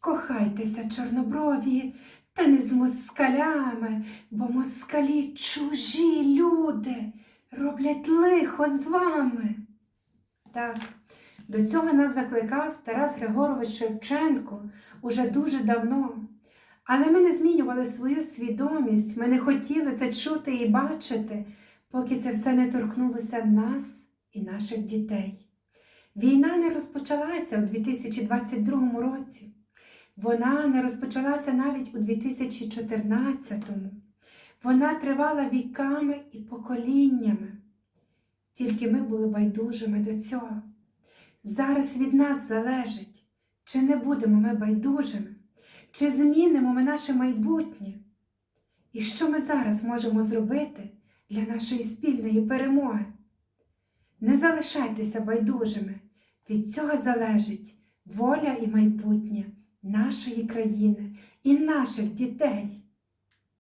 Кохайтеся, чорноброві, та не з москалями, бо москалі чужі люди роблять лихо з вами. Так, до цього нас закликав Тарас Григорович Шевченко уже дуже давно. Але ми не змінювали свою свідомість, ми не хотіли це чути і бачити, поки це все не торкнулося нас і наших дітей. Війна не розпочалася у 2022 році. Вона не розпочалася навіть у 2014-му. Вона тривала віками і поколіннями. Тільки ми були байдужими до цього. Зараз від нас залежить, чи не будемо ми байдужими, чи змінимо ми наше майбутнє. І що ми зараз можемо зробити для нашої спільної перемоги? Не залишайтеся байдужими. Від цього залежить воля і майбутнє нашої країни і наших дітей.